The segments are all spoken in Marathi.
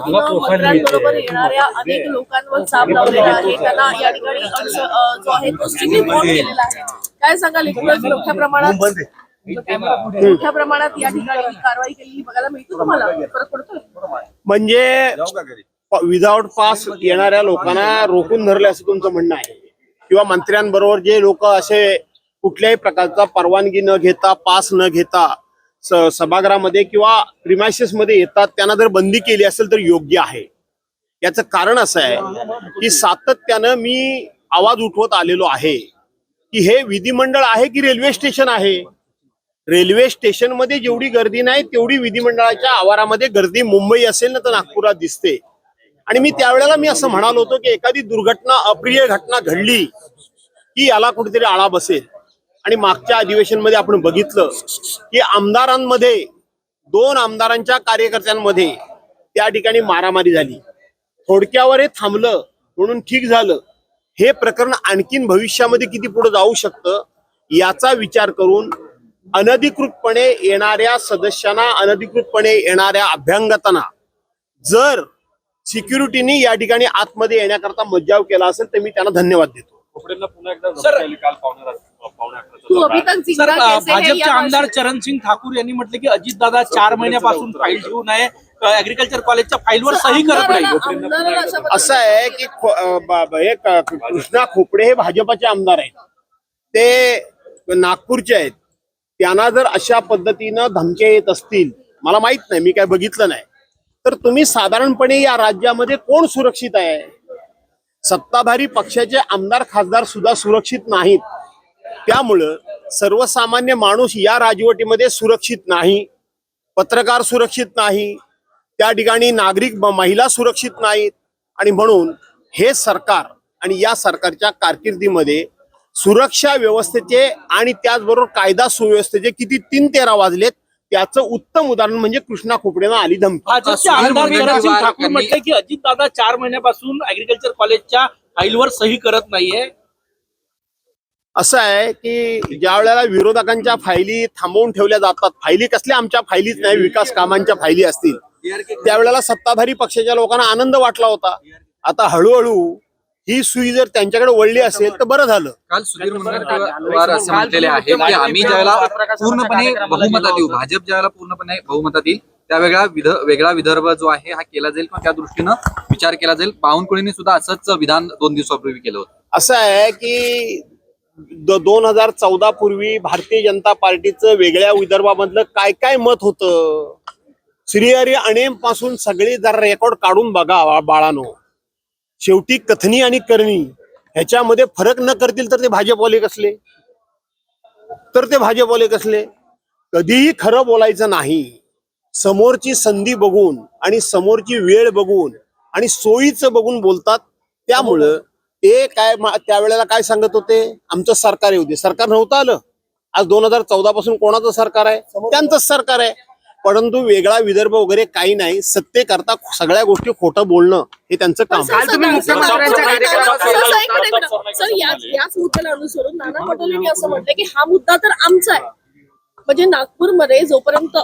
पद्धतीनं मंत्र्यांबरोबर येणाऱ्या अनेक लोकांवर चाप लावलेला आहे. त्यांना या ठिकाणी अर्ज अ, जो आहे तो स्ट्रिक्टली बोर्ड केलेला आहे. काय सांगाल? एकूणच मोठ्या प्रमाणात मोठ्या प्रमाणात या ठिकाणी कारवाई केलेली बघायला मिळते तुम्हाला? फरक पडतोय? म्हणजे विदाउट पास येणाऱ्या लोकांना रोखून धरले असं तुमचं म्हणणं आहे. किंवा मंत्र्यांबरोबर जे लोक असे कुठल्याही प्रकारचा परवानगी न घेता पास न घेता सभागृहामध्ये किंवा प्रिमायसेसमध्ये येतात त्यांना जर बंदी केली असेल तर योग्य आहे. याचं कारण असं आहे की सातत्यानं मी आवाज उठवत आलेलो आहे की हे विधिमंडळ आहे की रेल्वे स्टेशन आहे? रेल्वे स्टेशनमध्ये जेवढी गर्दी नाही तेवढी विधिमंडळाच्या आवारामध्ये गर्दी मुंबई असेल ना तर नागपुरात दिसते. आणि मी त्यावेळेला मी असं म्हणालो होतो की एखादी दुर्घटना अप्रिय घटना घडली की याला कुठेतरी आळा बसेल. आणि मागच्या अधिवेशनमध्ये आपण बघितलं की आमदारांमध्ये दोन आमदारांच्या कार्यकर्त्यांमध्ये त्या ठिकाणी मारामारी झाली. थोडक्यावर हे थांबलं म्हणून ठीक झालं. हे प्रकरण आणखीन भविष्यामध्ये किती पुढे जाऊ शकतं याचा विचार करून अनधिकृतपणे येणाऱ्या सदस्यांना अनधिकृतपणे येणाऱ्या अभ्यांगतांना जर सिक्युरिटीनी या ठिकाणी आतमध्ये येण्याकरता मज्जाव केला असेल तर मी त्यांना धन्यवाद देतो. पुन्हा एकदा धमकी तू अभी तक जिंदा कैसे है भाजपचे आमदार भाषेत? चरण सिंग ठाकूर यांनी म्हटलं की अजितदादा चार महिन्यापासून फाईल घेऊ नये. ऍग्रिकल्चर कॉलेजच्या फाईलवर सही करत नाही. असं आहे की हे कृष्णा खोपडे हे भाजपाचे आमदार आहेत. ते नागपूरचे आहेत. त्यांना जर अशा पद्धतीनं धमक्या येत असतील मला माहीत नाही मी काय बघितलं नाही. तर तुम्ही साधारणपणे या राज्यामध्ये कोण सुरक्षित आहे? सत्ताधारी पक्षाचे आमदार खासदार सुद्धा सुरक्षित नाहीत. त्यामुळं सर्वसामान्य माणूस या राजवटीमध्ये सुरक्षित नाही पत्रकार सुरक्षित नाही त्या ठिकाणी नागरिक महिला सुरक्षित नाहीत आणि म्हणून हे सरकार आणि या सरकारच्या कारकिर्दीमध्ये सुरक्षा व्यवस्थेचे आणि त्याचबरोबर कायदा सुव्यवस्थेचे किती तीन तेरा वाजलेत त्याचं उत्तम उदाहरण म्हणजे कृष्णा खोपडेनं आली धमकी. ठाकूर म्हटले की अजितदादा चार महिन्यापासून ऍग्रिकल्चर कॉलेजच्या फाईलवर सही करत नाहीये. असं आहे की ज्या वेळेला विरोधकांच्या फायली थांबवून ठेवल्या जातात फायली कसल्या आमच्या फायलीच नाही विकास कामांच्या फायली असतील त्यावेळेला सत्ताधारी पक्षाच्या लोकांना आनंद वाटला होता. आता हळूहळू ही सुई जर त्यांच्याकडे वळली असेल तर बरं झालं. काल सुधीर मुनगंटीवार असं म्हटलेले आहे की आम्ही ज्यावेळेला पूर्णपणे बहुमतात येऊ भाजप ज्यावेळेला पूर्णपणे बहुमतात येईल त्यावेळेला विध वेगळा विदर्भ जो आहे हा केला जाईल किंवा त्या दृष्टीनं विचार केला जाईल. बावनकुळेंनी सुद्धा असंच विधान दोन दिवसापूर्वी केलं होतं. असं आहे की दोन हजार चौदा पूर्वी भारतीय जनता पार्टीचं वेगळ्या विदर्भामधलं काय काय मत होतं? श्रीहरी अणेमपासून सगळे जर रेकॉर्ड काढून बघा बाळानो. शेवटी कथनी आणि करणी ह्याच्यामध्ये फरक न करतील तर ते भाजपवाले कसले? तर ते भाजपवाले कसले? कधीही खरं बोलायचं नाही. समोरची संधी बघून आणि समोरची वेळ बघून आणि सोयीचं बघून बोलतात. त्यामुळं ते काय त्यावेळेला काय सांगत होते? आमचं सरकार येऊ दे. सरकार नव्हतं आलं. आज दोन हजार चौदा पासून कोणाचं सरकार आहे? त्यांचंच सरकार आहे. परंतु वेगळा विदर्भ वगैरे काही नाही. सत्तेकरता सगळ्या गोष्टी खोटं बोलणं हे त्यांचं काम. सर, याच याच मुद्द्याला अनुसरून नाना पटोलेंनी असं म्हटलं की हा मुद्दा तर आमचा आहे. म्हणजे नागपूरमध्ये जोपर्यंत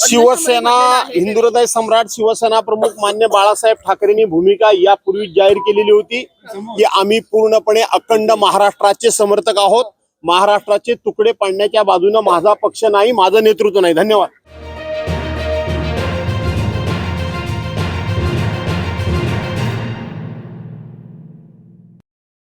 शिवसेना आहे, हिंदुहृदय सम्राट शिवसेना प्रमुख मान्य बाळासाहेब ठाकरेंनी भूमिका यापूर्वी जाहीर केलेली होती की आम्ही पूर्णपणे अखंड महाराष्ट्राचे समर्थक आहोत. महाराष्ट्राचे तुकडे पाडण्याच्या बाजूने माझा पक्ष नाही माझं नेतृत्व नाही. धन्यवाद.